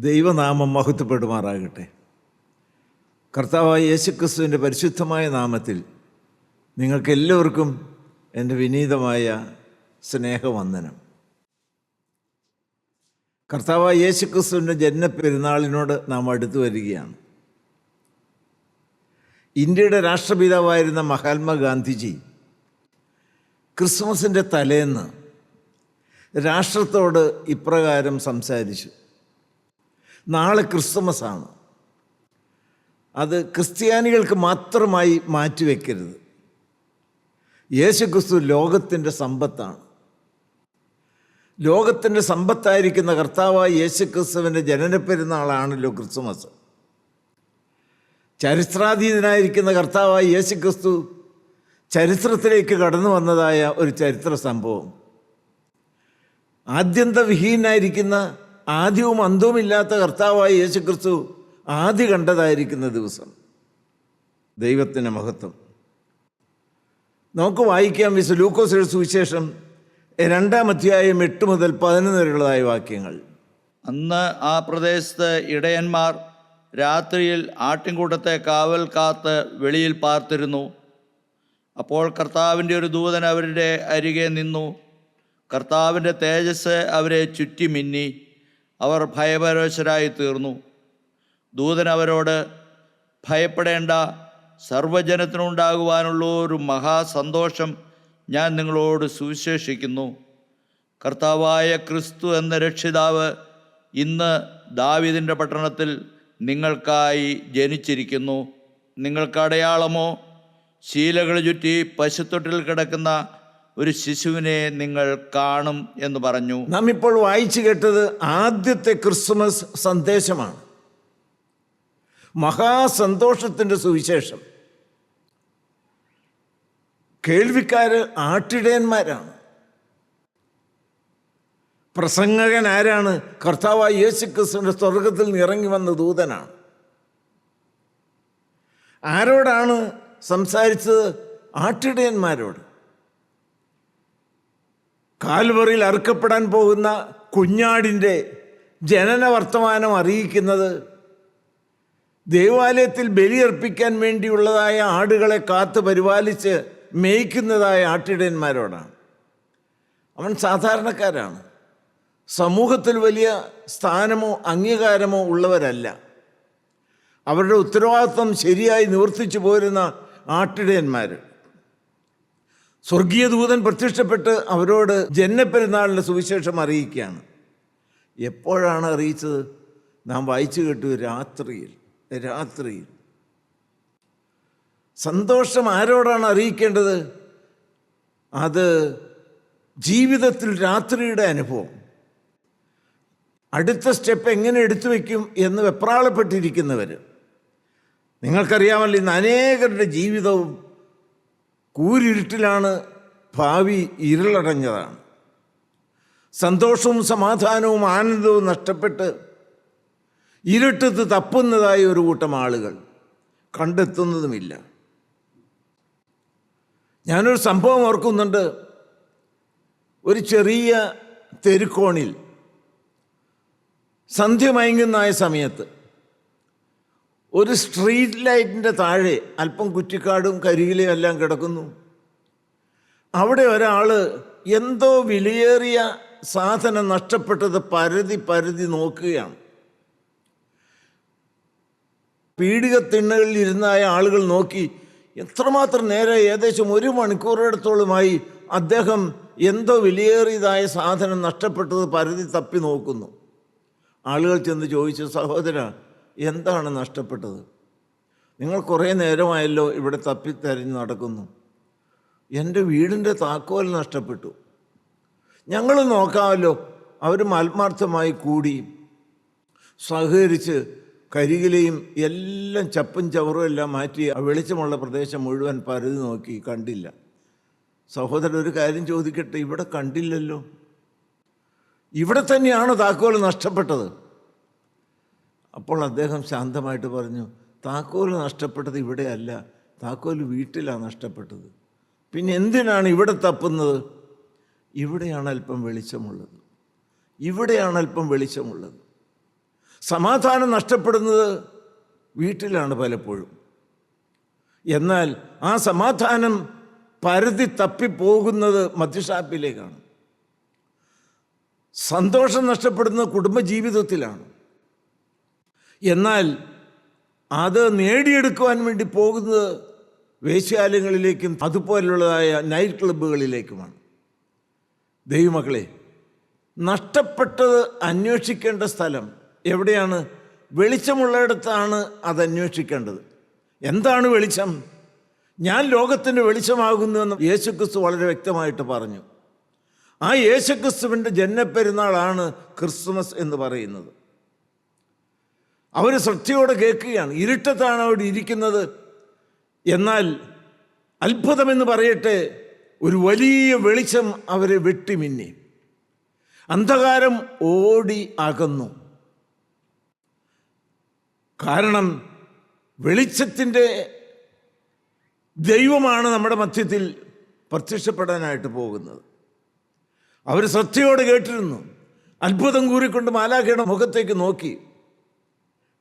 ദൈവനാമം മഹത്വപ്പെടുമാറാകട്ടെ. കർത്താവായ യേശുക്രിസ്തുവിന്റെ പരിശുദ്ധമായ നാമത്തിൽ നിങ്ങൾക്കെല്ലാവർക്കും എന്റെ വിനീതമായ സ്നേഹവന്ദനം. കർത്താവായ യേശുക്രിസ്തുവിന്റെ ജന്മപെരുന്നാളിനോട് നാം അടുത്തു വരികയാണ്. ഇന്ത്യയുടെ രാഷ്ട്രപിതാവായിരുന്ന മഹാത്മാഗാന്ധിജി ക്രിസ്മസിന്റെ തലേന്ന് രാഷ്ട്രത്തോട് ഇപ്രകാരം സംസാരിച്ചു. നാളെ ക്രിസ്തുമസാണ്. അത് ക്രിസ്ത്യാനികൾക്ക് മാത്രമായി മാറ്റിവെക്കരുത്. യേശു ക്രിസ്തു ലോകത്തിന്റെ സമ്പത്താണ്. ലോകത്തിന്റെ സമ്പത്തായിരിക്കുന്ന കർത്താവായ യേശു ക്രിസ്തുവിന്റെ ജനനപ്പെരുന്നാളാണല്ലോ ക്രിസ്തുമസ്. ചരിത്രാതീതനായിരിക്കുന്ന കർത്താവായ യേശു ക്രിസ്തു ചരിത്രത്തിലേക്ക് കടന്നു വന്നതായ ഒരു ചരിത്ര സംഭവം. ആദ്യന്തവിഹീനായിരിക്കുന്ന ആദ്യവും അന്തവുമില്ലാത്ത കർത്താവായ യേശുക്രിസ്തു ആദ്യ കണ്ടതായിരിക്കുന്ന ദിവസം. ദൈവത്തിന്റെ മഹത്വം. നമുക്ക് വായിക്കാം വിശ്വ ലൂക്കോസിയുടെ സുവിശേഷം രണ്ടാം അധ്യായം എട്ട് മുതൽ പതിനൊന്ന് വരെയുള്ളതായ വാക്യങ്ങൾ. അന്ന് ആ പ്രദേശത്ത് ഇടയന്മാർ രാത്രിയിൽ ആട്ടിൻകൂട്ടത്തെ കാവൽ കാത്ത് വെളിയിൽ പാർത്തിരുന്നു. അപ്പോൾ കർത്താവിന്റെ ഒരു ദൂതൻ അവരുടെ അരികെ നിന്നു. കർത്താവിന്റെ തേജസ് അവരെ ചുറ്റി മിന്നി അവർ ഭയപരവശരായി തീർന്നു ദൂതൻ അവരോട് ഭയപ്പെടേണ്ട സർവജനത്തിനുണ്ടാകുവാനുള്ള ഒരു മഹാസന്തോഷം ഞാൻ നിങ്ങളോട് സുവിശേഷിക്കുന്നു. കർത്താവായ ക്രിസ്തു എന്ന രക്ഷിതാവ് ഇന്ന് ദാവിദിന്റെ പട്ടണത്തിൽ നിങ്ങൾക്കായി ജനിച്ചിരിക്കുന്നു. നിങ്ങൾക്ക് അടയാളമോ ശീലകൾ ചുറ്റി പശുത്തൊട്ടിൽ കിടക്കുന്ന ഒരു ശിശുവിനെ നിങ്ങൾ കാണും എന്ന് പറഞ്ഞു. നാം ഇപ്പോൾ വായിച്ചു കേട്ടത് ആദ്യത്തെ ക്രിസ്മസ് സന്ദേശമാണ്. മഹാസന്തോഷത്തിന്റെ സുവിശേഷം. കേൾവിക്കാര് ആട്ടിടയന്മാരാണ്. പ്രസംഗകൻ ആരാണ്? കർത്താവായ യേശു ക്രിസ്തുവിന്റെ സ്വർഗത്തിൽ നിന്ന് ഇറങ്ങി വന്ന ദൂതനാണ്. ആരോടാണ് സംസാരിച്ചത്? ആട്ടിടയന്മാരോട്. കാൽവറിയിൽ അറുക്കപ്പെടാൻ പോകുന്ന കുഞ്ഞാടിന്റെ ജനന വർത്തമാനം അറിയിക്കുന്നത് ദേവാലയത്തിൽ ബലിയർപ്പിക്കാൻ വേണ്ടിയുള്ളതായ ആടുകളെ കാത്ത് പരിപാലിച്ച് മേയ്ക്കുന്നതായ ആട്ടിടയന്മാരോടാണ്. അവൻ സാധാരണക്കാരാണ്. സമൂഹത്തിൽ വലിയ സ്ഥാനമോ അംഗീകാരമോ ഉള്ളവരല്ല. അവരുടെ ഉത്തരവാദിത്വം ശരിയായി നിവർത്തിച്ചു പോരുന്ന ആട്ടിടയന്മാർ സ്വർഗീയ ദൂതൻ പ്രത്യക്ഷപ്പെട്ട് അവരോട് ജന്മപ്പെരുന്നാളിന്റെ സുവിശേഷം അറിയിക്കുകയാണ്. എപ്പോഴാണ് അറിയിച്ചത്? നാം വായിച്ചു കേട്ടു രാത്രിയിൽ രാത്രിയിൽ. സന്തോഷം ആരോടാണ് അറിയിക്കേണ്ടത്? അത് ജീവിതത്തിൽ രാത്രിയുടെ അനുഭവം. അടുത്ത സ്റ്റെപ്പ് എങ്ങനെ എടുത്തു വയ്ക്കും എന്ന് വെപ്രാളപ്പെട്ടിരിക്കുന്നവർ നിങ്ങൾക്കറിയാമല്ലോ ഇന്ന് അനേകരുടെ ജീവിതവും കൂരിരുട്ടിലാണ് ഭാവി ഇരുളടഞ്ഞതാണ്. സന്തോഷവും സമാധാനവും ആനന്ദവും നഷ്ടപ്പെട്ട് ഇരുട്ടത്ത് തപ്പുന്നതായ ഒരു കൂട്ടം ആളുകൾ കണ്ടെത്തുന്നതുമില്ല. ഞാനൊരു സംഭവം ഓർക്കുന്നുണ്ട്. ഒരു ചെറിയ തെരുക്കോണിൽ സന്ധ്യ മയങ്ങുന്നായ സമയത്ത് ഒരു സ്ട്രീറ്റ് ലൈറ്റിന്റെ താഴെ അല്പം കുറ്റിക്കാടും കരിയിലയും എല്ലാം കിടക്കുന്നു. അവിടെ ഒരാൾ എന്തോ വിലയേറിയ സാധനം നഷ്ടപ്പെട്ടത് പരതി പരതി നോക്കുകയാണ്. പീഡിക തിണ്ണകളിൽ ഇരുന്നായ ആളുകൾ നോക്കി എത്രമാത്രം നേരെ ഏകദേശം ഒരു മണിക്കൂറിടത്തോളമായി അദ്ദേഹം എന്തോ വിലയേറിയതായ സാധനം നഷ്ടപ്പെട്ടത് പരതി തപ്പി നോക്കുന്നു. ആളുകൾ ചെന്ന് ചോദിച്ചു സഹോദര എന്താണ് നഷ്ടപ്പെട്ടത്? നിങ്ങൾ കുറേ നേരമായല്ലോ ഇവിടെ തപ്പിത്തരഞ്ഞ് നടക്കുന്നു. എന്റെ വീടിന്റെ താക്കോൽ നഷ്ടപ്പെട്ടു. ഞങ്ങൾ നോക്കാമല്ലോ അവരും ആത്മാർത്ഥമായി കൂടി. സഹകരിച്ച് കരികിലെയും എല്ലാം ചപ്പും ചവറും എല്ലാം മാറ്റി ആ വെളിച്ചമുള്ള പ്രദേശം മുഴുവൻ പരതി നോക്കി കണ്ടില്ല. സഹോദരൻ ഒരു കാര്യം ചോദിക്കട്ടെ ഇവിടെ കണ്ടില്ലല്ലോ. ഇവിടെ തന്നെയാണ് താക്കോൽ നഷ്ടപ്പെട്ടത്. അപ്പോൾ അദ്ദേഹം ശാന്തമായിട്ട് പറഞ്ഞു താക്കോൽ നഷ്ടപ്പെട്ടത് ഇവിടെയല്ല താക്കോൽ വീട്ടിലാണ് നഷ്ടപ്പെട്ടത്. പിന്നെ എന്തിനാണ് ഇവിടെ തപ്പുന്നത്? ഇവിടെയാണ് അല്പം വെളിച്ചമുള്ളത്. ഇവിടെയാണ് അല്പം വെളിച്ചമുള്ളത്. സമാധാനം നഷ്ടപ്പെടുന്നത് വീട്ടിലാണ് പലപ്പോഴും. എന്നാൽ ആ സമാധാനം പരതി തപ്പിപ്പോകുന്നത് മദ്യഷാപ്പിലേക്കാണ്. സന്തോഷം നഷ്ടപ്പെടുന്നത് കുടുംബജീവിതത്തിലാണ്. എന്നാൽ അത് നേടിയെടുക്കുവാൻ വേണ്ടി പോകുന്നത് വേശ്യാലയങ്ങളിലേക്കും അതുപോലുള്ളതായ നൈറ്റ് ക്ലബ്ബുകളിലേക്കുമാണ് ദൈവമക്കളെ നഷ്ടപ്പെട്ടത് അന്വേഷിക്കേണ്ട സ്ഥലം എവിടെയാണ്? വെളിച്ചമുള്ളിടത്താണ് അത് അന്വേഷിക്കേണ്ടത്. എന്താണ് വെളിച്ചം? ഞാൻ ലോകത്തിന്റെ വെളിച്ചമാകുന്നുവെന്ന് യേശുക്രിസ്തു വളരെ വ്യക്തമായിട്ട് പറഞ്ഞു. ആ യേശുക്രിസ്തുവിന്റെ ജന്മപ്പെരുന്നാളാണ് ക്രിസ്മസ് എന്ന് പറയുന്നത്. അവർ ശ്രദ്ധയോടെ കേൾക്കുകയാണ്. ഇരുട്ടത്താണ് അവിടെ ഇരിക്കുന്നത്. എന്നാൽ അത്ഭുതമെന്ന് പറയട്ടെ ഒരു വലിയ വെളിച്ചം അവരെ വെട്ടിമിന്നി. അന്ധകാരം ഓടി അകന്നു. കാരണം വെളിച്ചത്തിന്റെ ദൈവമാണ് നമ്മുടെ മധ്യത്തിൽ പ്രത്യക്ഷപ്പെടാനായിട്ട് പോകുന്നത്. അവർ ശ്രദ്ധയോടെ കേട്ടിരുന്നു. അത്ഭുതം കൂറിക്കൊണ്ട് മാലാഖയുടെ മുഖത്തേക്ക് നോക്കി.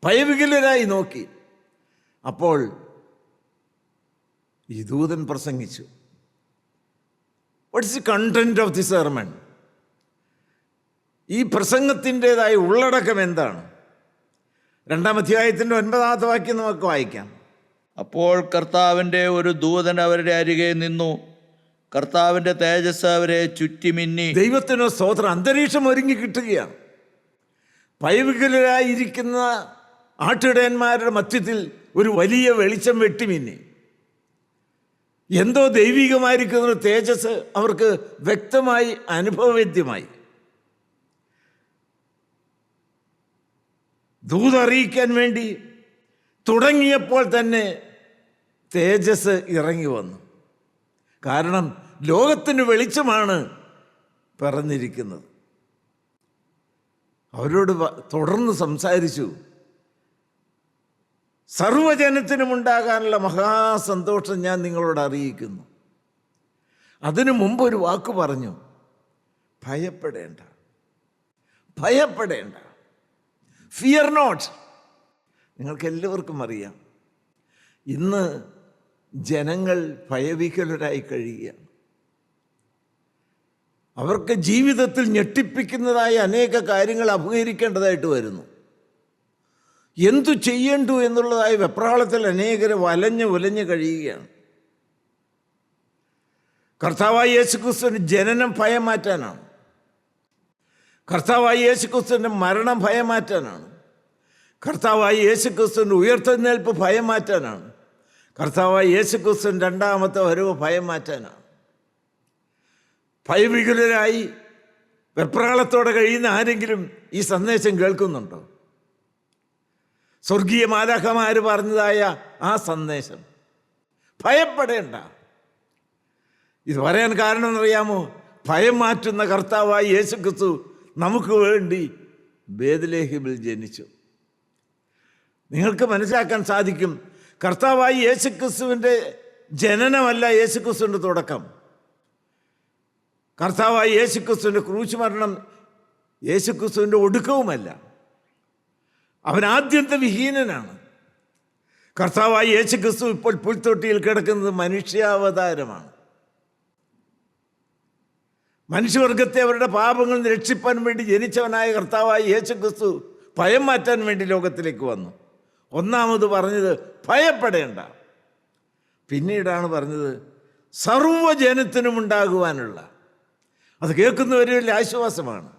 ഭയവികലരായി നോക്കി. അപ്പോൾ ഈ ദൂതൻ പ്രസംഗിച്ചു. What's the content of the sermon ഈ പ്രസംഗത്തിന്റെതായ ഉള്ളടക്കം എന്താണ്? രണ്ടാം അധ്യായത്തിന്റെ ഒൻപതാമത്തെ വാക്യം നമുക്ക് വായിക്കാം. അപ്പോൾ കർത്താവിന്റെ ഒരു ദൂതൻ അവരുടെ അരികെ നിന്നു. കർത്താവിന്റെ തേജസ് അവരെ ചുറ്റിമിന്നി. ദൈവത്തിനോ സ്തോത്രം. അന്തരീക്ഷം ഒരുങ്ങി കിട്ടുകയാണ്. ഭയവികലരായിരിക്കുന്ന ആട്ടിടയന്മാരുടെ മധ്യത്തിൽ ഒരു വലിയ വെളിച്ചം വെട്ടിമിന്നി എന്തോ ദൈവികമായിരിക്കുന്ന തേജസ് അവർക്ക് വ്യക്തമായി അനുഭവവേദ്യമായി. ദൂതറിയിക്കാൻ വേണ്ടി തുടങ്ങിയപ്പോൾ തന്നെ തേജസ് ഇറങ്ങി വന്നു. കാരണം ലോകത്തിന് വെളിച്ചമാണ് പറഞ്ഞിരിക്കുന്നത്. അവരോട് തുടർന്ന് സംസാരിച്ചു. സർവജനത്തിനും ഉണ്ടാകാനുള്ള മഹാസന്തോഷം ഞാൻ നിങ്ങളോട് അറിയിക്കുന്നു. അതിനു മുമ്പ് ഒരു വാക്ക് പറഞ്ഞു. ഭയപ്പെടേണ്ട. ഭയപ്പെടേണ്ട. ഫിയർ നോട്ട് നിങ്ങൾക്ക് എല്ലാവർക്കും അറിയാം ഇന്ന് ജനങ്ങൾ ഭയവിക്കലരായി കഴിയുകയാണ്. അവർക്ക് ജീവിതത്തിൽ ഞെട്ടിപ്പിക്കുന്നതായ അനേക കാര്യങ്ങൾ അഭിമുഖീകരിക്കേണ്ടതായിട്ട് വരുന്നു. എന്തു ചെയ്യേണ്ടു എന്നുള്ളതായ വെപ്രാളത്തിൽ അനേകർ വലഞ്ഞ് ഉലഞ്ഞ് കഴിയുകയാണ്. കർത്താവായ യേശുക്രിസ്തുവിന്റെ ജനനം ഭയം മാറ്റാനാണ് കർത്താവായ യേശുക്രിസ്തുവിന്റെ മരണം ഭയം മാറ്റാനാണ് കർത്താവായ യേശുക്രിസ്തുവിന്റെ ഉയർത്തെഴുന്നേൽപ്പ് ഭയം മാറ്റാനാണ് കർത്താവായ യേശുക്രിസ്തുവിന്റെ രണ്ടാമത്തെ വരവ് ഭയം മാറ്റാനാണ് ഭയവികുലരായി വെപ്രാളത്തോടെ കഴിയുന്ന ആരെങ്കിലും ഈ സന്ദേശം കേൾക്കുന്നുണ്ടോ? സ്വർഗീയ മാലാഖമാർ പറഞ്ഞതായ ആ സന്ദേശം. ഭയപ്പെടേണ്ട. ഇത് പറയാൻ കാരണം എന്നറിയാമോ ഭയം മാറ്റുന്ന കർത്താവായ യേശുക്രിസ്തു നമുക്ക് വേണ്ടി ഭേദലേഹിമിൽ ജനിച്ചു. നിങ്ങൾക്ക് മനസ്സിലാക്കാൻ സാധിക്കും കർത്താവായി യേശുക്രിസ്തുവിന്റെ ജനനമല്ല യേശു ക്രിസ്തുവിന്റെ തുടക്കം. കർത്താവായി യേശുക്രിസ്തുവിന്റെ ക്രൂശ് മരണം യേശു ക്രിസ്തുവിന്റെ ഒടുക്കവുമല്ല. അവൻ ആദ്യത്തെ വിഹീനനാണ്. കർത്താവായി യേശുക്രിസ്തു ഇപ്പോൾ പുൽത്തൊട്ടിയിൽ കിടക്കുന്നത് മനുഷ്യാവതാരമാണ്. മനുഷ്യവർഗത്തെ അവരുടെ പാപങ്ങൾ രക്ഷിപ്പാൻ വേണ്ടി ജനിച്ചവനായ കർത്താവായ യേശുക്രിസ്തു ഭയം മാറ്റാൻ വേണ്ടി ലോകത്തിലേക്ക് വന്നു. ഒന്നാമത് പറഞ്ഞത് ഭയപ്പെടേണ്ട. പിന്നീടാണ് പറഞ്ഞത് സർവജനത്തിനും ഉണ്ടാകുവാനുള്ള. അത് കേൾക്കുന്നവരിൽ ആശ്വാസമാണ്.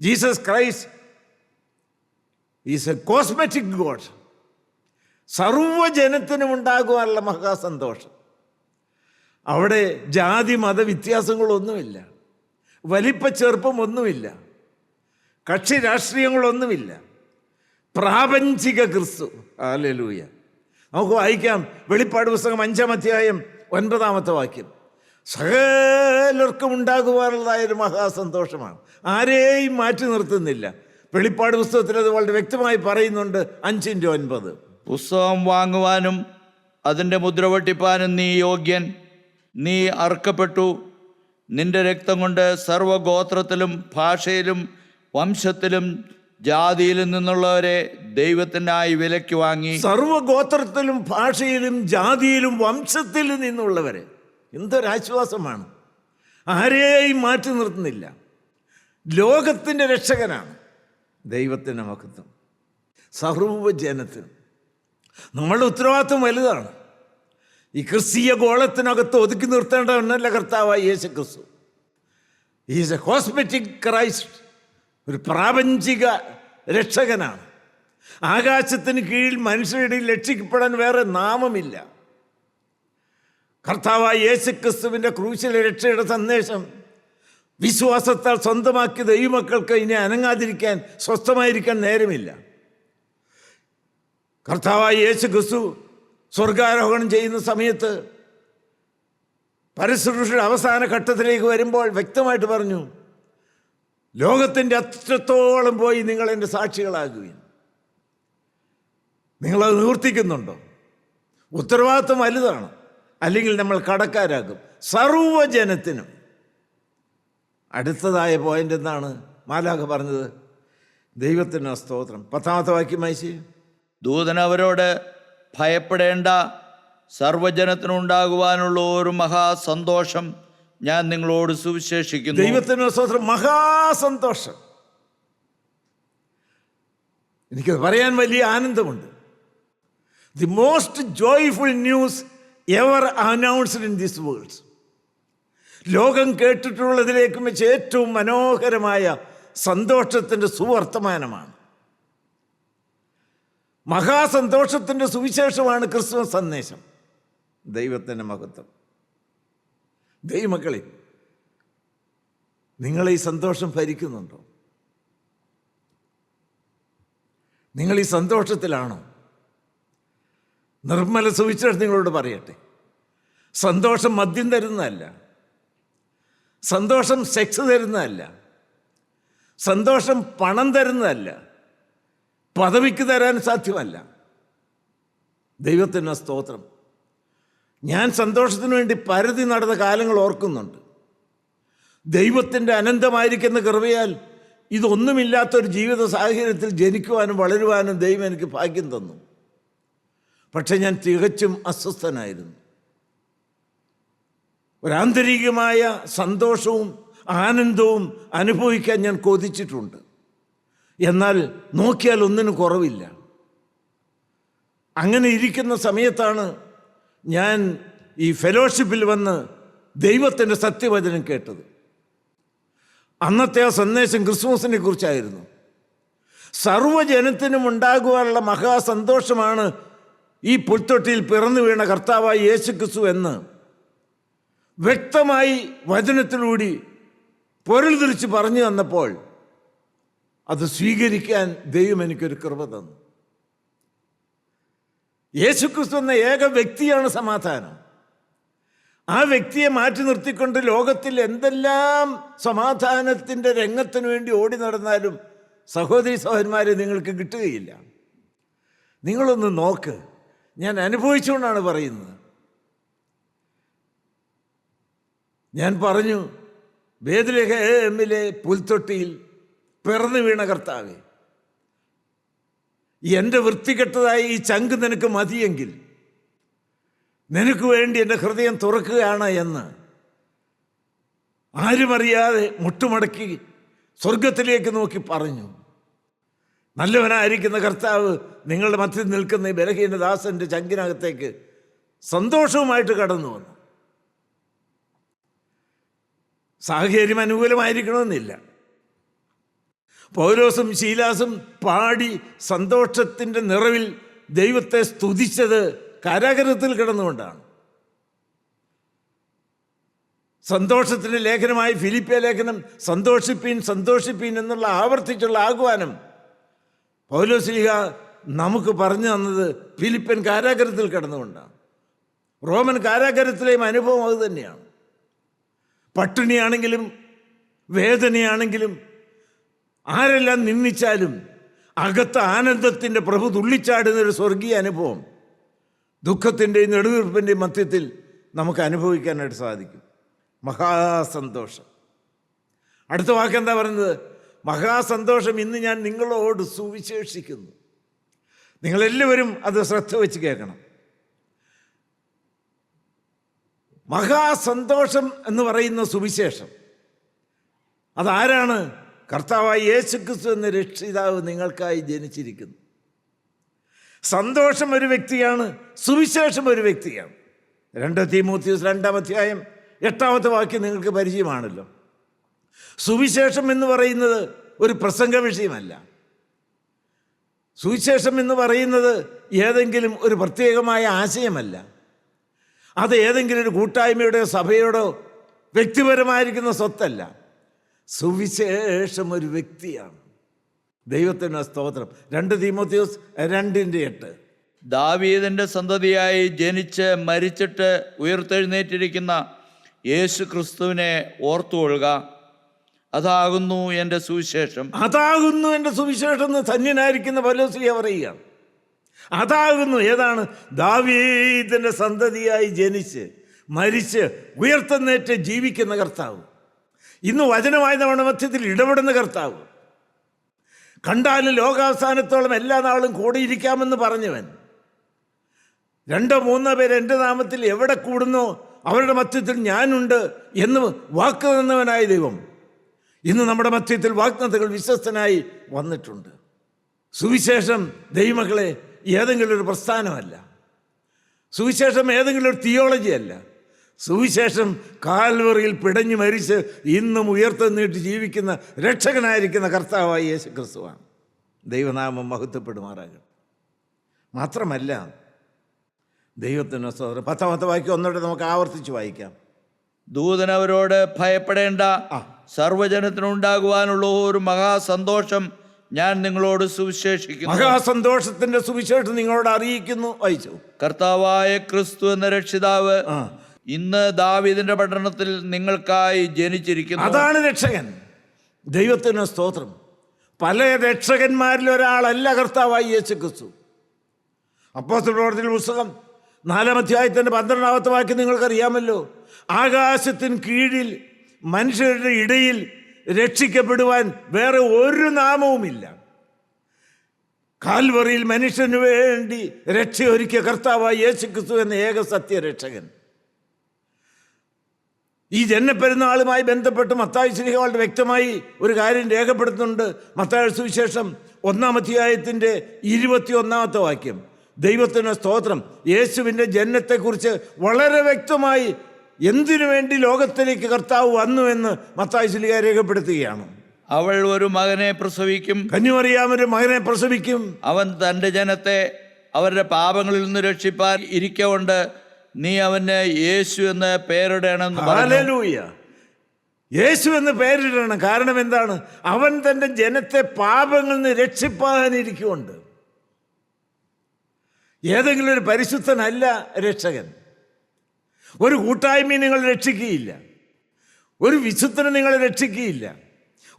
Jesus Christ is a cosmetic god സർവജനത്തിനും ഉണ്ടാകുവാനുള്ള മഹാസന്തോഷം. അവിടെ ജാതി മത വ്യത്യാസങ്ങളൊന്നുമില്ല. വലിപ്പ ചെറുപ്പം ഒന്നുമില്ല. കക്ഷി രാഷ്ട്രീയങ്ങളൊന്നുമില്ല. പ്രാപഞ്ചിക ക്രിസ്തു. ആലലൂയ നമുക്ക് വായിക്കാം. വെളിപ്പാട് പുസ്തകം അഞ്ചാം അധ്യായം ഒൻപതാമത്തെ വാക്യം. സകലർക്കും ഉണ്ടാകുവാനുള്ളതായൊരു മഹാസന്തോഷമാണ്. ആരെയും മാറ്റി നിർത്തുന്നില്ല. വെളിപ്പാട് പുസ്തകത്തിൽ അത് വളരെ വ്യക്തമായി പറയുന്നുണ്ട് അഞ്ചിന്റെ ഒൻപത്. പുസ്തകം വാങ്ങുവാനും അതിന്റെ മുദ്ര വെട്ടിപ്പാനും നീ യോഗ്യൻ. നീ അർക്കപ്പെട്ടു നിന്റെ രക്തം കൊണ്ട് സർവഗോത്രത്തിലും ഭാഷയിലും വംശത്തിലും ജാതിയിലും നിന്നുള്ളവരെ ദൈവത്തിനായി വിലയ്ക്ക് വാങ്ങി. സർവഗോത്രത്തിലും ഭാഷയിലും ജാതിയിലും വംശത്തിൽ നിന്നുള്ളവരെ. എന്തൊരാശ്വാസമാണ്. ആരെയും മാറ്റി നിർത്തുന്നില്ല. ലോകത്തിന്റെ രക്ഷകനാണ്. ദൈവത്തിന്റെ മഹത്വം സർവജനത്തിന് നമ്മളുടെ ഉത്തരവാദിത്വം വലുതാണ്. ഈ ക്രിസ്തീയ ഗോളത്തിനകത്ത് ഒതുക്കി നിർത്തേണ്ടവനല്ല കർത്താവായി യേശു ക്രിസ്തു ഈസ് എ കോസ്മെറ്റിക് ക്രൈസ്റ്റ് ഒരു പ്രാപഞ്ചിക രക്ഷകനാണ്. ആകാശത്തിന് കീഴിൽ മനുഷ്യരുടെ രക്ഷിക്കപ്പെടാൻ വേറെ നാമമില്ല. കർത്താവായ യേശു ക്രിസ്തുവിന്റെ ക്രൂശിലെ രക്ഷയുടെ സന്ദേശം വിശ്വാസത്താൽ സ്വന്തമാക്കിയ ദൈവമക്കൾക്ക് ഇനി അനങ്ങാതിരിക്കാൻ സ്വസ്ഥമായിരിക്കാൻ നേരമില്ല. കർത്താവായ യേശു ക്രിസ്തു സ്വർഗാരോഹണം ചെയ്യുന്ന സമയത്ത് പരശുരുടെ അവസാന ഘട്ടത്തിലേക്ക് വരുമ്പോൾ വ്യക്തമായിട്ട് പറഞ്ഞു ലോകത്തിന്റെ അറ്റത്തോളം പോയി നിങ്ങൾ എന്റെ സാക്ഷികളാകുകയും നിങ്ങളത് നിവർത്തിക്കുന്നുണ്ടോ? ഉത്തരവാദിത്വം വലുതാണ്. അല്ലെങ്കിൽ നമ്മൾ കടക്കാരാകും. സർവജനത്തിനും അടുത്തതായ പോയിന്റ് എന്താണ്? മാലാഖ പറഞ്ഞത് ദൈവത്തിന് സ്തോത്രം. പത്താമത്തെ വാക്യം വായിച്ച്. ദൂതൻ അവരോട് ഭയപ്പെടേണ്ട സർവജനത്തിനുണ്ടാകുവാനുള്ള ഒരു മഹാസന്തോഷം ഞാൻ നിങ്ങളോട് സുവിശേഷിക്കുന്നു. ദൈവത്തിന് സ്തോത്രം മഹാസന്തോഷം. എനിക്കത് പറയാൻ വലിയ ആനന്ദമുണ്ട്. The most joyful news ever announced in this world ലോകം കേട്ടിട്ടുള്ളതിലേക്കും വെച്ച് ഏറ്റവും മനോഹരമായ സന്തോഷത്തിന്റെ സുവർത്തമാനമാണ്. മഹാസന്തോഷത്തിന്റെ സുവിശേഷമാണ് ക്രിസ്മസ് സന്ദേശം. ദൈവത്തിന്റെ മഹത്വം. ദൈവമക്കളെ നിങ്ങൾ ഈ സന്തോഷം ഭരിക്കുന്നുണ്ടോ? നിങ്ങൾ ഈ സന്തോഷത്തിലാണോ? നിർമ്മല സുവിശേഷം നിങ്ങളോട് പറയട്ടെ. സന്തോഷം മദ്യം തരുന്നതല്ല. സന്തോഷം സെക്സ് തരുന്നതല്ല. സന്തോഷം പണം തരുന്നതല്ല. പദവിക്ക് തരാൻ സാധ്യമല്ല. ദൈവത്തിന് സ്തോത്രം. ഞാൻ സന്തോഷത്തിന് വേണ്ടി പരതി നടന്ന കാലങ്ങൾ ഓർക്കുന്നുണ്ട്. ദൈവത്തിന്റെ അനന്തമായിരിക്കുന്ന കൃപയാൽ ഇതൊന്നുമില്ലാത്തൊരു ജീവിത സാഹചര്യത്തിൽ ജനിക്കുവാനും വളരുവാനും ദൈവം എനിക്ക് ഭാഗ്യം തന്നു. പക്ഷേ ഞാൻ തികച്ചും അസ്വസ്ഥനായിരുന്നു. ഒരാന്തരികമായ സന്തോഷവും ആനന്ദവും അനുഭവിക്കാൻ ഞാൻ കൊതിച്ചിട്ടുണ്ട്. എന്നാൽ നോക്കിയാൽ ഒന്നിനും കുറവില്ല. അങ്ങനെ ഇരിക്കുന്ന സമയത്താണ് ഞാൻ ഈ ഫെലോഷിപ്പിൽ വന്ന് ദൈവത്തിന്റെ സത്യവചനം കേട്ടത്. അന്നത്തെ ആ സന്ദേശം ക്രിസ്മസിനെ കുറിച്ചായിരുന്നു. സർവജനത്തിനും ഉണ്ടാകുവാനുള്ള മഹാസന്തോഷമാണ് ഈ പുൽത്തൊട്ടിയിൽ പിറന്നു വീണ കർത്താവായ യേശു ക്രിസ്തു എന്ന് വ്യക്തമായി വചനത്തിലൂടി പൊരുൾ തിരിച്ച് പറഞ്ഞു തന്നപ്പോൾ അത് സ്വീകരിക്കാൻ ദൈവം എനിക്കൊരു കൃപ തന്നു. യേശുക്രിസ്തു എന്ന ഏക വ്യക്തിയാണ് സമാധാനം. ആ വ്യക്തിയെ മാറ്റി നിർത്തിക്കൊണ്ട് ലോകത്തിൽ എന്തെല്ലാം സമാധാനത്തിന്റെ രംഗത്തിന് വേണ്ടി ഓടി നടന്നാലും സഹോദരി സഹോദരന്മാരെ നിങ്ങൾക്ക് കിട്ടുകയില്ല. നിങ്ങളൊന്ന് നോക്ക്. ഞാൻ അനുഭവിച്ചുകൊണ്ടാണ് പറയുന്നത്. ഞാൻ പറഞ്ഞു വേദിലേഖമിലെ പുൽത്തൊട്ടിയിൽ പിറന്നു വീണ കർത്താവേ എന്റെ വൃത്തികെട്ടതായി ഈ ചങ്ക് നിനക്ക് മതിയെങ്കിൽ നിനക്ക് വേണ്ടി എന്റെ ഹൃദയം തുറക്കുകയാണ് എന്ന്. ആരുമറിയാതെ മുട്ടുമടക്കി സ്വർഗത്തിലേക്ക് നോക്കി പറഞ്ഞു നല്ലവനായിരിക്കുന്ന കർത്താവ് നിങ്ങളുടെ മധ്യത്തിൽ നിൽക്കുന്ന ബലഹീന ദാസന്റെ ചങ്കിനകത്തേക്ക് സന്തോഷവുമായിട്ട് കടന്നു വന്നു. സാഹചര്യം അനുകൂലമായിരിക്കണമെന്നില്ല. പൗലോസും ശീലാസും പാടി സന്തോഷത്തിന്റെ നിറവിൽ ദൈവത്തെ സ്തുതിച്ചത് കാരാഗ്രഹത്തിൽ കിടന്നുകൊണ്ടാണ്. സന്തോഷത്തിന്റെ ലേഖനമായി ഫിലിപ്പിയ ലേഖനം സന്തോഷിപ്പീൻ സന്തോഷിപ്പീൻ എന്നുള്ള ആവർത്തിച്ചുള്ള ആഹ്വാനം പൗലോസ്ലിഹ നമുക്ക് പറഞ്ഞു തന്നത് ഫിലിപ്പൻ കാരാഗ്രഹത്തിൽ കിടന്നുകൊണ്ടാണ്. റോമൻ കാരാഗ്രഹത്തിലെയും അനുഭവം അത് തന്നെയാണ്. പട്ടിണിയാണെങ്കിലും വേദനയാണെങ്കിലും ആരെല്ലാം നിന്ദിച്ചാലും അകത്ത് ആനന്ദത്തിന്റെ പ്രഭു തുള്ളിച്ചാടുന്ന ഒരു സ്വർഗീയ അനുഭവം ദുഃഖത്തിന്റെയും നെടുവീർപ്പിന്റെയും മധ്യത്തിൽ നമുക്ക് അനുഭവിക്കാനായിട്ട് സാധിക്കും. മഹാസന്തോഷം. അടുത്ത വാക്ക് എന്താ പറയുന്നത്? മഹാസന്തോഷം ഇന്ന് ഞാൻ നിങ്ങളോട് സുവിശേഷിക്കുന്നു. നിങ്ങളെല്ലാവരും അത് ശ്രദ്ധ വെച്ച് കേൾക്കണം. മഹാസന്തോഷം എന്ന് പറയുന്ന സുവിശേഷം. അതാരാണ്? കർത്താവായി യേശുക്രിസ്തു എന്ന രക്ഷിതാവ് നിങ്ങൾക്കായി ജനിച്ചിരിക്കുന്നു. സന്തോഷം ഒരു വ്യക്തിയാണ് സുവിശേഷം ഒരു വ്യക്തിയാണ്. രണ്ട് തീമൂത്തി രണ്ടാം അധ്യായം എട്ടാമത്തെ വാക്യം നിങ്ങൾക്ക് പരിചയമാണല്ലോ. സുവിശേഷം എന്ന് പറയുന്നത് ഒരു പ്രസംഗ വിഷയമല്ല. സുവിശേഷം എന്ന് പറയുന്നത് ഏതെങ്കിലും ഒരു പ്രത്യേകമായ ആശയമല്ല. അത് ഏതെങ്കിലും ഒരു കൂട്ടായ്മയുടെയോ സഭയോടോ വ്യക്തിപരമായിരിക്കുന്ന സ്വത്തല്ല. സുവിശേഷം ഒരു വ്യക്തിയാണ്. ദൈവത്തിന് സ്തോത്രം. രണ്ട് തീമോത്യോസ് രണ്ടിന്റെ എട്ട്. ദാവീതിന്റെ സന്തതിയായി ജനിച്ച് മരിച്ചിട്ട് ഉയർത്തെഴുന്നേറ്റിരിക്കുന്ന യേശു ക്രിസ്തുവിനെ ഓർത്തുകൊള്ളുക. അതാകുന്നു എന്റെ സുവിശേഷം. അതാകുന്നു എന്റെ സുവിശേഷം എന്ന് ധന്യനായിരിക്കുന്ന പലോസ്ലിയ പറയുകയാണ് അതാകുന്നു ഏതാണ്? ദാവീദിന്റെ സന്തതിയായി ജനിച്ച് മരിച്ച് ഉയർത്തുന്നേറ്റ് ജീവിക്കുന്ന കർത്താവ്. ഇന്ന് വചനമായ നമ്മുടെ മധ്യത്തിൽ ഇടപെടുന്ന കർത്താവ്. കണ്ടാലും ലോകാവസാനത്തോളം എല്ലാ നാളും കൂടിയിരിക്കാമെന്ന് പറഞ്ഞവൻ. രണ്ടോ മൂന്നോ പേര് എന്റെ നാമത്തിൽ എവിടെ കൂടുന്നോ അവരുടെ മധ്യത്തിൽ ഞാനുണ്ട് എന്ന് വാക്ക് തന്നവനായ ദൈവം. ഇന്ന് നമ്മുടെ മധ്യത്തിൽ വാഗ്നതകൾ വിശ്വസ്തനായി വന്നിട്ടുണ്ട്. സുവിശേഷം ദൈവമക്കളെ ഏതെങ്കിലും ഒരു പ്രസ്ഥാനമല്ല. സുവിശേഷം ഏതെങ്കിലും ഒരു തിയോളജി അല്ല. സുവിശേഷം കാൽവറിയിൽ പിടഞ്ഞു മരിച്ച് ഇന്നും ഉയർത്തെന്നിട്ട് ജീവിക്കുന്ന രക്ഷകനായിരിക്കുന്ന കർത്താവായി യേശു ക്രിസ്തുവാണ് ദൈവനാമം മഹത്വപ്പെടുമാറാകട്ടെ. മാത്രമല്ല ദൈവത്തിന് സ്വതന്ത്രം പത്താമത്തെ വാക്യം ഒന്നുകൂടെ നമുക്ക് ആവർത്തിച്ച് വായിക്കാം. ദൂതനവരോട് ഭയപ്പെടേണ്ട സർവജനത്തിനുണ്ടാകുവാനുള്ള ഒരു മഹാസന്തോഷം ഞാൻ നിങ്ങളോട് സുവിശേഷിക്കുന്നു. മഹാസന്തോഷത്തിന്റെ സുവിശേഷം നിങ്ങളോട് അറിയിക്കുന്നു. വായിച്ചു. കർത്താവായ ക്രിസ്തു എന്ന രക്ഷിതാവ് ഇന്ന് ദാവീദിന്റെ പട്ടണത്തിൽ നിങ്ങൾക്കായി ജനിച്ചിരിക്കുന്നു. അതാണ് രക്ഷകൻ. ദൈവത്തിന് സ്തോത്രം. പല രക്ഷകന്മാരിൽ ഒരാളല്ല കർത്താവായി യേശു ക്രിസ്തു അപ്പോസ്തല പ്രവർത്തിയുടെ പുസ്തകം നാലാം അധ്യായത്തിന്റെ പന്ത്രണ്ടാമത്തെ വാക്യം നിങ്ങൾക്കറിയാമല്ലോ. ആകാശത്തിന് കീഴിൽ മനുഷ്യരുടെ ഇടയിൽ രക്ഷിക്കപ്പെടുവാൻ വേറെ ഒരു നാമവുമില്ല. കാൽവറിയിൽ മനുഷ്യന് വേണ്ടി രക്ഷയൊരുക്കിയ കർത്താവായ യേശു ക്രിസ്തു എന്ന ഏക സത്യരക്ഷകൻ. ഈ ജന്മപ്പെരുന്നാളുമായി ബന്ധപ്പെട്ട് മത്തായി ശ്രീ വ്യക്തമായി ഒരു കാര്യം രേഖപ്പെടുത്തുന്നുണ്ട്. മത്തായ സുവിശേഷം ഒന്നാം അധ്യായത്തിന്റെ ഇരുപത്തി ഒന്നാമത്തെ വാക്യം. ദൈവത്തിന് സ്തോത്രം. യേശുവിന്റെ ജനനത്തെക്കുറിച്ച് വളരെ വ്യക്തമായി എന്തിനു വേണ്ടി ലോകത്തിലേക്ക് കർത്താവ് വന്നു എന്ന് മത്തായി ശിലിക രേഖപ്പെടുത്തുകയാണ്. അവൾ ഒരു മകനെ പ്രസവിക്കും. കന്യമറിയാമൊരു മകനെ പ്രസവിക്കും. അവൻ തന്റെ ജനത്തെ അവരുടെ പാപങ്ങളിൽ നിന്ന് രക്ഷിപ്പാൻ ഇരിക്കൊണ്ട് നീ അവന് യേശു എന്ന് പേരിടണമെന്ന് പറഞ്ഞു. യേശു എന്ന് പേരിടണം. കാരണം എന്താണ്? അവൻ തന്റെ ജനത്തെ പാപങ്ങളിൽ നിന്ന് രക്ഷിപ്പാനിരിക്കുന്നുണ്ട് ഏതെങ്കിലും ഒരു പരിശുദ്ധനല്ല രക്ഷകൻ. ഒരു കൂട്ടായ്മയും നിങ്ങൾ രക്ഷിക്കുകയില്ല. ഒരു വിശുദ്ധനെ നിങ്ങൾ രക്ഷിക്കുകയില്ല.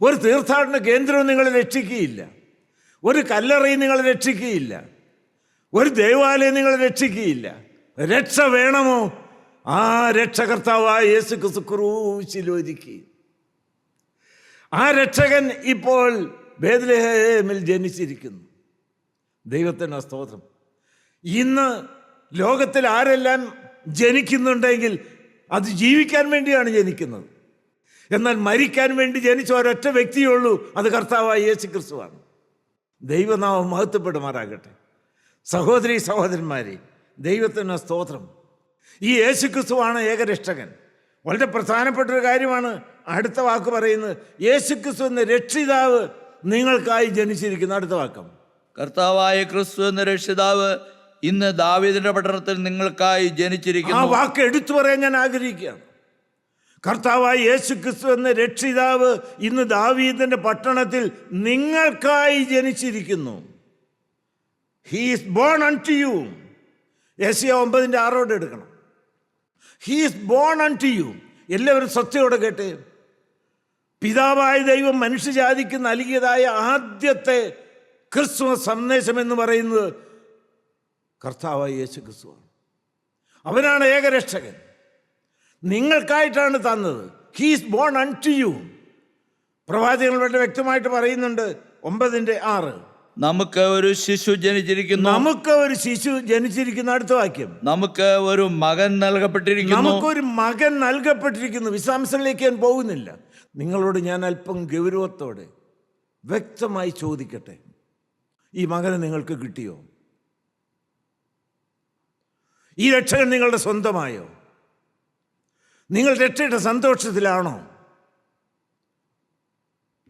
ഒരു തീർത്ഥാടന കേന്ദ്രവും നിങ്ങൾ രക്ഷിക്കുകയില്ല. ഒരു കല്ലറയും നിങ്ങൾ രക്ഷിക്കുകയില്ല. ഒരു ദേവാലയം നിങ്ങൾ രക്ഷിക്കുകയില്ല. രക്ഷ വേണമോ? ആ രക്ഷകർത്താവായ യേശു ക്രിസ്തു ക്രൂശിൽ ഒരുക്കി. ആ രക്ഷകൻ ഇപ്പോൾ ബേദ്ലഹേമിൽ ജനിച്ചിരിക്കുന്നു. ദൈവത്തിന്റെ സ്തോത്രം. ഇന്ന് ലോകത്തിൽ ആരെല്ലാം ജനിക്കുന്നുണ്ടെങ്കിൽ അത് ജീവിക്കാൻ വേണ്ടിയാണ് ജനിക്കുന്നത്. എന്നാൽ മരിക്കാൻ വേണ്ടി ജനിച്ച ഒരൊറ്റ വ്യക്തിയേ ഉള്ളൂ അത് കർത്താവായ യേശു ക്രിസ്തുവാണ് ദൈവനാമം മഹത്വപ്പെടുമാറാകട്ടെ. സഹോദരി സഹോദരന്മാരെ ദൈവത്തിന് സ്തോത്രം. ഈ യേശു ക്രിസ്തുവാണ് ഏകരക്ഷകൻ. വളരെ പ്രധാനപ്പെട്ട ഒരു കാര്യമാണ് അടുത്ത വാക്ക് പറയുന്നത്. യേശു ക്രിസ്തു എന്ന രക്ഷിതാവ് നിങ്ങൾക്കായി ജനിച്ചിരിക്കുന്ന. അടുത്ത വാക്കം. കർത്താവായ ക്രിസ്തു എന്ന രക്ഷിതാവ് ഇന്ന് ദാവീദിന്റെ പട്ടണത്തിൽ നിങ്ങൾക്കായി ജനിച്ചിരിക്കുന്നു. ആ വാക്ക് എടുത്തു പറയാൻ ഞാൻ ആഗ്രഹിക്കുകയാണ്. കർത്താവായ യേശു ക്രിസ്തു എന്ന രക്ഷിതാവ് ഇന്ന് ദാവീദിന്റെ പട്ടണത്തിൽ നിങ്ങൾക്കായി ജനിച്ചിരിക്കുന്നു. He's born un to you എസ് ഒമ്പതിന്റെ ആറോടെ എടുക്കണം. He's born un to you എല്ലാവരും സത്യയോടെ കേട്ടെ. പിതാവായ ദൈവം മനുഷ്യജാതിക്ക് നൽകിയതായ ആദ്യത്തെ ക്രിസ്മസ് സന്ദേശം എന്ന് പറയുന്നത് കർത്താവായ യേശു ക്രിസ്തുവാണ് അവനാണ് ഏകരക്ഷകൻ. നിങ്ങൾക്കായിട്ടാണ് തന്നത്. He's born un to you പ്രവാചകൻ വളരെ വ്യക്തമായിട്ട് പറയുന്നുണ്ട് ഒമ്പതിന്റെ ആറ്. നമുക്ക് ഒരു ശിശു ജനിച്ചിരിക്കുന്നു. നമുക്ക് ഒരു ശിശു ജനിച്ചിരിക്കുന്ന. അടുത്ത വാക്യം. നമുക്ക് ഒരു മകൻ നൽകപ്പെട്ടിരിക്കുന്നു. നമുക്കൊരു മകൻ നൽകപ്പെട്ടിരിക്കുന്നു. വിശാംശങ്ങളിലേക്ക് ഞാൻ പോകുന്നില്ല. നിങ്ങളോട് ഞാൻ അല്പം ഗൗരവത്തോടെ വ്യക്തമായി ചോദിക്കട്ടെ. ഈ മകനെ നിങ്ങൾക്ക് കിട്ടിയോ? ഈ രക്ഷകൻ നിങ്ങളുടെ സ്വന്തമായോ? നിങ്ങൾ രക്ഷയുടെ സന്തോഷത്തിലാണോ?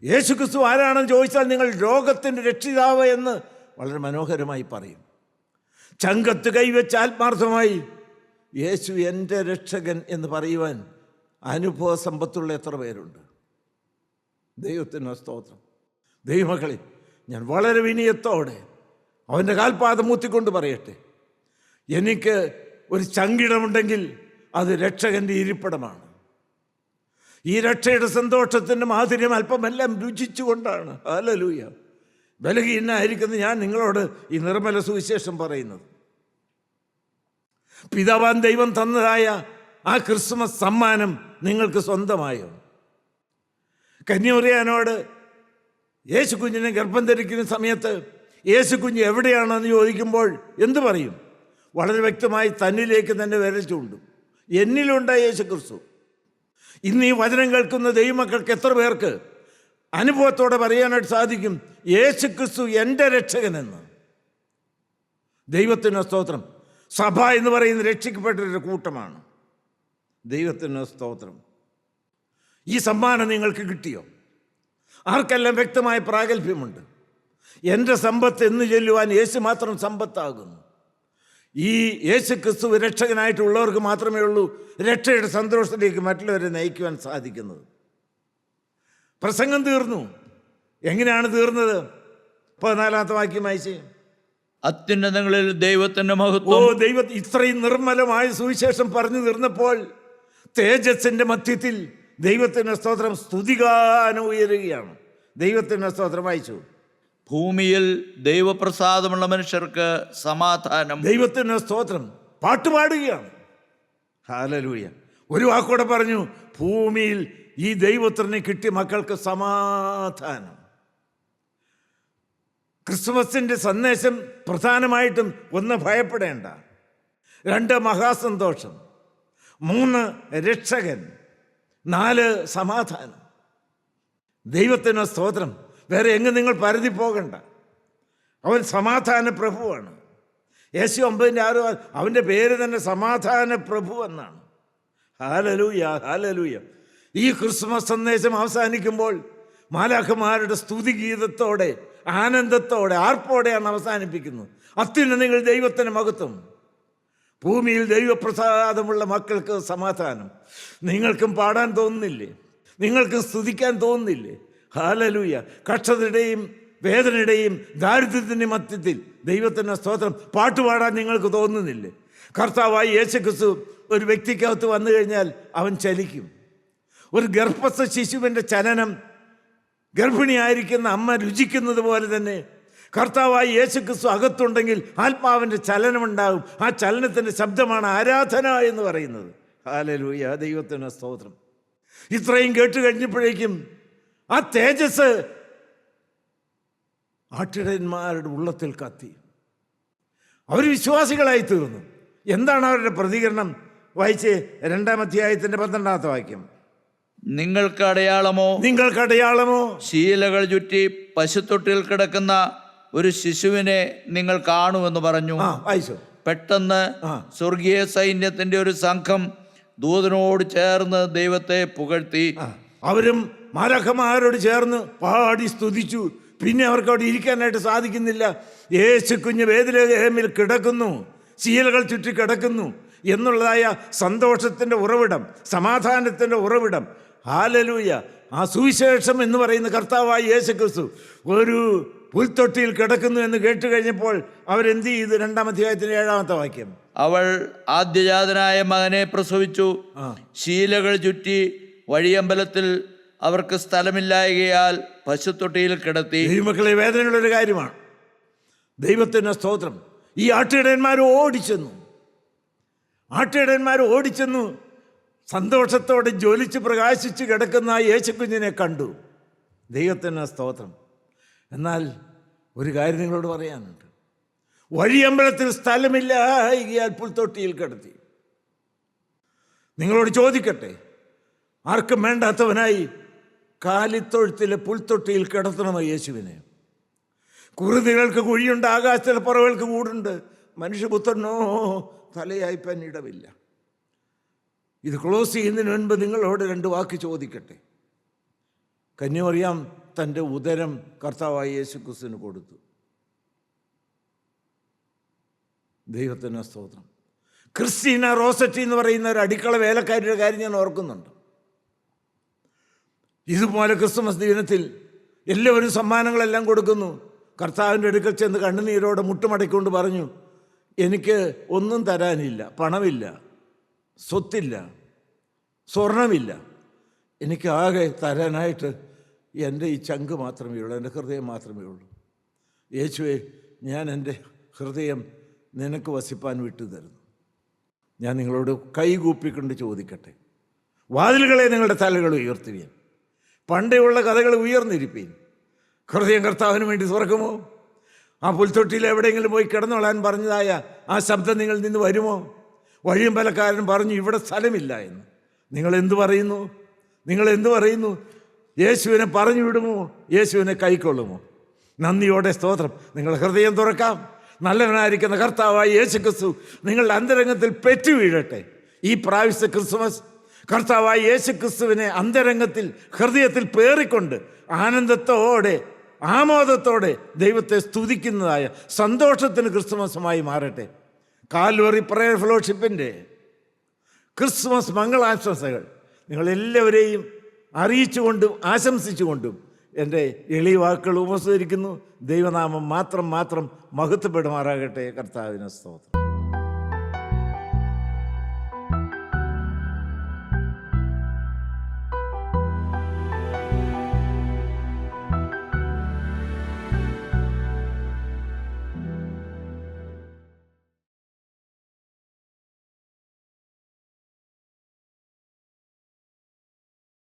യേശുക്രിസ്തു ആരാണെന്ന് ചോദിച്ചാൽ നിങ്ങൾ ലോകത്തിന്റെ രക്ഷിതാവ് എന്ന് വളരെ മനോഹരമായി പറയും. ചങ്കത്ത് കൈവച്ച് ആത്മാർത്ഥമായി യേശു എന്റെ രക്ഷകൻ എന്ന് പറയുവാൻ അനുഭവ സമ്പത്തുള്ള എത്ര പേരുണ്ട്? ദൈവത്തിന് സ്തോത്രം. ദൈവമക്കളെ ഞാൻ വളരെ വിനയത്തോടെ അവന്റെ കാൽപാദം മൂത്തിക്കൊണ്ട് പറയട്ടെ. എനിക്ക് ഒരു ചങ്കിടമുണ്ടെങ്കിൽ അത് രക്ഷകന്റെ ഇരിപ്പിടമാണ്. ഈ രക്ഷയുടെ സന്തോഷത്തിന്റെ മാധുര്യം അല്പമെല്ലാം രുചിച്ചുകൊണ്ടാണ്. അലലൂയ ബലഹീനായിരിക്കുന്ന ഞാൻ നിങ്ങളോട് ഈ നിർമ്മല സുവിശേഷം പറയുന്നത്. പിതാവാൻ ദൈവം തന്നതായ ആ ക്രിസ്മസ് സമ്മാനം നിങ്ങൾക്ക് സ്വന്തമായോ? കന്യോറിയാനോട് യേശു കുഞ്ഞിനെ ഗർഭം ധരിക്കുന്ന സമയത്ത് യേശു കുഞ്ഞ് എവിടെയാണെന്ന് ചോദിക്കുമ്പോൾ എന്തു പറയും? വളരെ വ്യക്തമായി തന്നിലേക്ക് തന്നെ വിരൽ ചൂണ്ടും. എന്നിലുണ്ട് യേശു ക്രിസ്തു ഇന്ന് ഈ വചനം കേൾക്കുന്ന ദൈവമക്കൾക്ക് എത്ര പേർക്ക് അനുഭവത്തോടെ പറയാനായിട്ട് സാധിക്കും? യേശു ക്രിസ്തു എന്റെ രക്ഷകനെന്ന്. ദൈവത്തിന് സ്തോത്രം. സഭ എന്ന് പറയുന്ന രക്ഷിക്കപ്പെട്ടൊരു കൂട്ടമാണ്. ദൈവത്തിന് സ്തോത്രം. ഈ സമ്മാനം നിങ്ങൾക്ക് കിട്ടിയോ? ആർക്കെല്ലാം വ്യക്തമായ പ്രാഗൽഭ്യമുണ്ട്? എന്റെ സമ്പത്ത് എന്ന് ചൊല്ലുവാൻ യേശു മാത്രം സമ്പത്താകുന്നു. ഈ യേശു ക്രിസ്തു രക്ഷകനായിട്ടുള്ളവർക്ക് മാത്രമേ ഉള്ളൂ രക്ഷയുടെ സന്തോഷത്തിലേക്ക് മറ്റുള്ളവരെ നയിക്കുവാൻ സാധിക്കുന്നത്. പ്രസംഗം തീർന്നു. എങ്ങനെയാണ് തീർന്നത്? പതിനാലാമത്തെ വാക്യം അയച്ച് അത്യുന്നതങ്ങളിൽ ദൈവത്തിന്റെ ഓ മഹത്വം ദൈവ ഇത്രയും നിർമ്മലമായ സുവിശേഷം പറഞ്ഞു തീർന്നപ്പോൾ തേജസ്സിന്റെ മധ്യത്തിൽ ദൈവത്തിന്റെ സ്തോത്രം സ്തുതികാനം ഉയരുകയാണ്. ദൈവത്തിന്റെ സ്തോത്രം വായിച്ചു. ഭൂമിയിൽ ദൈവപ്രസാദമുള്ള മനുഷ്യർക്ക് സമാധാനം. ദൈവത്തിന് സ്തോത്രം. പാട്ടുപാടുകയാണ് ഹാലലൂയ. ഒരു വാക്കോടെ പറഞ്ഞു ഭൂമിയിൽ ഈ ദൈവത്തിന് കിട്ടി മക്കൾക്ക് സമാധാനം. ക്രിസ്മസിന്റെ സന്ദേശം പ്രധാനമായിട്ടും ഒന്ന് ഭയപ്പെടേണ്ട. രണ്ട് മഹാസന്തോഷം. മൂന്ന് രക്ഷകൻ. നാല് സമാധാനം. ദൈവത്തിന് സ്തോത്രം. വേറെ എങ്ങും നിങ്ങൾ പരതി പോകണ്ട. അവൻ സമാധാന പ്രഭുവാണ്. യേശു ഒമ്പതിന്റെ ആറ് അവന്റെ പേര് തന്നെ സമാധാന പ്രഭു എന്നാണ്. ഹാലലൂയ ഹാലലൂയ ഈ ക്രിസ്മസ് സന്ദേശം അവസാനിക്കുമ്പോൾ മാലാഖമാരുടെ സ്തുതിഗീതത്തോടെ ആനന്ദത്തോടെ ആർപ്പോടെയാണ് അവസാനിപ്പിക്കുന്നത്? അത്തിന് അത്യുന്നതങ്ങൾ ദൈവത്തിന് മഹത്വം. ഭൂമിയിൽ ദൈവപ്രസാദമുള്ള മക്കൾക്ക് സമാധാനം. നിങ്ങൾക്കും പാടാൻ തോന്നുന്നില്ലേ? നിങ്ങൾക്കും സ്തുതിക്കാൻ തോന്നുന്നില്ലേ? ഹാലലൂയ. കഷ്ടതയുടെയും വേദനയുടെയും ദാരിദ്ര്യത്തിന്റെ മധ്യത്തിൽ ദൈവത്തിന്റെ സ്തോത്രം. പാട്ടുപാടാൻ നിങ്ങൾക്ക് തോന്നുന്നില്ലേ? കർത്താവായി യേശു ക്രിസ്തു ഒരു വ്യക്തിക്കകത്ത് വന്നു കഴിഞ്ഞാൽ അവൻ ചലിക്കും. ഒരു ഗർഭസ്ഥ ശിശുവിന്റെ ചലനം ഗർഭിണിയായിരിക്കുന്ന അമ്മ രുചിക്കുന്നത് പോലെ തന്നെ കർത്താവായി യേശു ക്രിസ്തു അകത്തുണ്ടെങ്കിൽ ആത്മാവിന്റെ ചലനമുണ്ടാകും. ആ ചലനത്തിന്റെ ശബ്ദമാണ് ആരാധന എന്ന് പറയുന്നത്. ഹാലലൂയ. ദൈവത്തിന്റെ സ്തോത്രം. ഇത്രയും കേട്ട് കഴിഞ്ഞപ്പോഴേക്കും ആ തേജസ് ആട്ടിടയന്മാരുടെ ഉള്ളത്തിൽ കത്തി. അവർ വിശ്വാസികളായി തീർന്നു എന്താണ് അവരുടെ പ്രതികരണം? വായിച്ച് രണ്ടാം അധ്യായത്തിന്റെ പന്ത്രണ്ടാമത്തെ വാക്യം. നിങ്ങൾക്ക് അടയാളമോ? നിങ്ങൾക്ക് അടയാളമോ? ശീലകൾ ചുറ്റി പശുത്തൊട്ടിൽ കിടക്കുന്ന ഒരു ശിശുവിനെ നിങ്ങൾ കാണുമെന്ന് പറഞ്ഞു. വായിച്ചു. പെട്ടെന്ന് സ്വർഗീയ സൈന്യത്തിന്റെ ഒരു സംഘം ദൂതനോട് ചേർന്ന് ദൈവത്തെ പുകഴ്ത്തി. അവരും മാലഖമാരോട് ചേർന്ന് പാടി സ്തുതിച്ചു. പിന്നെ അവർക്ക് അവിടെ ഇരിക്കാനായിട്ട് സാധിക്കുന്നില്ല. യേശു കുഞ്ഞ് വേദിലേമിൽ കിടക്കുന്നു. ശീലകൾ ചുറ്റി കിടക്കുന്നു. എന്നുള്ളതായ സന്തോഷത്തിന്റെ ഉറവിടം സമാധാനത്തിന്റെ ഉറവിടം. ഹാലലൂയ. ആ സുവിശേഷം എന്ന് പറയുന്ന കർത്താവായ യേശു ക്രിസ്തു ഒരു പുൽത്തൊട്ടിയിൽ കിടക്കുന്നു എന്ന് കേട്ട് കഴിഞ്ഞപ്പോൾ അവരെന്ത് ചെയ്തു? രണ്ടാം അധ്യായത്തിന്റെ ഏഴാമത്തെ വാക്യം. അവൾ ആദ്യജാതനായ മകനെ പ്രസവിച്ചു. ശീലകൾ ചുറ്റി വഴിയമ്പലത്തിൽ അവർക്ക് സ്ഥലമില്ലായകയാൽ പശുത്തൊട്ടിയിൽ കിടത്തി ദൈവമക്കളെ വേദനയുള്ളൊരു കാര്യമാണ്. ദൈവത്തിന്റെ സ്തോത്രം. ഈ ആട്ടിടയന്മാർ ഓടിച്ചെന്നു. ആട്ടിടയന്മാർ ഓടിച്ചെന്നു. സന്തോഷത്തോടെ ജോലിച്ച് പ്രകാശിച്ച് കിടക്കുന്ന ആ യേശുക്കുഞ്ഞിനെ കണ്ടു. ദൈവത്തിന്റെ സ്തോത്രം. എന്നാൽ ഒരു കാര്യം നിങ്ങളോട് പറയാനുണ്ട്. വഴിയമ്പലത്തിൽ സ്ഥലമില്ല ഈ പുൽത്തൊട്ടിയിൽ കിടത്തി. നിങ്ങളോട് ചോദിക്കട്ടെ ആർക്കും വേണ്ടാത്തവനായി കാലിത്തൊഴുത്തിലെ പുൽത്തൊട്ടിയിൽ കിടത്തണം യേശുവിനെ. കുറുതികൾക്ക് കുഴിയുണ്ട് ആകാശത്തിലെ പറവകൾക്ക് കൂടുണ്ട്. മനുഷ്യപുത്രനോ തലയായി ഇടമില്ല ഇത് ക്ലോസ് ചെയ്യുന്നതിന് മുൻപ് നിങ്ങളോട് രണ്ട് വാക്ക് ചോദിക്കട്ടെ. കന്യമറിയാം തന്റെ ഉദരം കർത്താവായ യേശു ക്രിസ്തുവിന് കൊടുത്തു. ദൈവത്തിന് സ്തോത്രം. ക്രിസ്റ്റീന റോസറ്റി എന്ന് പറയുന്ന ഒരു അടിക്കള വേലക്കാരിയുടെ കാര്യം ഞാൻ ഓർക്കുന്നുണ്ട്. ഇതുപോലെ ക്രിസ്മസ് ദിനത്തിൽ എല്ലാവരും സമ്മാനങ്ങളെല്ലാം കൊടുക്കുന്നു. കർത്താവിന്റെ അടുക്കൽ ചെന്ന് കണ്ണുനീരോടെ മുട്ടുമടക്കൊണ്ട് പറഞ്ഞു എനിക്ക് ഒന്നും തരാനില്ല പണമില്ല സ്വത്തില്ല സ്വർണമില്ല. എനിക്ക് ആകെ തരാനായിട്ട് എന്റെ ഈ ചങ്ക് മാത്രമേ ഉള്ളൂ എന്റെ ഹൃദയം മാത്രമേ ഉള്ളൂ. യേശുവേ ഞാൻ എന്റെ ഹൃദയം നിനക്ക് വസിപ്പാൻ വിട്ടു തരുന്നു. ഞാൻ നിങ്ങളോട് കൈകൂപ്പിക്കൊണ്ട് ചോദിക്കട്ടെ. വാതിലുകളെ നിങ്ങളുടെ തലകൾ ഉയർത്തുവീൻ. പണ്ടേയുള്ള കഥകൾ ഉയർന്നിരിപ്പീൻ. ഹൃദയം കർത്താവിന് വേണ്ടി തുറക്കുമോ? ആ പുൽത്തൊട്ടിയിൽ എവിടെയെങ്കിലും പോയി കിടന്നോളാൻ പറഞ്ഞതായ ആ ശബ്ദം നിങ്ങൾ നിന്ന് വരുമോ? വഴിയും പലക്കാരൻ പറഞ്ഞു ഇവിടെ സ്ഥലമില്ല എന്ന്. നിങ്ങൾ എന്തു പറയുന്നു? നിങ്ങൾ എന്തു പറയുന്നു? യേശുവിനെ പറഞ്ഞു വിടുമോ? യേശുവിനെ കൈക്കൊള്ളുമോ? നന്ദിയോടെ സ്തോത്രം. നിങ്ങൾ ഹൃദയം തുറക്കാം. നല്ലവനായിരിക്കുന്ന കർത്താവായി യേശു ക്രിസ്തു നിങ്ങളുടെ അന്തരംഗത്തിൽ പെറ്റു വീഴട്ടെ. ഈ പ്രാവശ്യ ക്രിസ്മസ് കർത്താവായ യേശു ക്രിസ്തുവിനെ അന്തരംഗത്തിൽ ഹൃദയത്തിൽ പേറിക്കൊണ്ട് ആനന്ദത്തോടെ ആമോദത്തോടെ ദൈവത്തെ സ്തുതിക്കുന്നതായ സന്തോഷത്തിന് ക്രിസ്തുമസുമായി മാറട്ടെ. കാൽവറി പ്രയർ ഫെലോഷിപ്പിന്റെ ക്രിസ്മസ് മംഗളാശംസകൾ നിങ്ങളെല്ലാവരെയും അറിയിച്ചുകൊണ്ടും ആശംസിച്ചുകൊണ്ടും എന്റെ എളിയ വാക്കുകൾ ഉപസരിക്കുന്നു ദൈവനാമം മാത്രം മാത്രം മഹത്വപ്പെടുമാറാകട്ടെ. കർത്താവിന് സ്തോത്രം.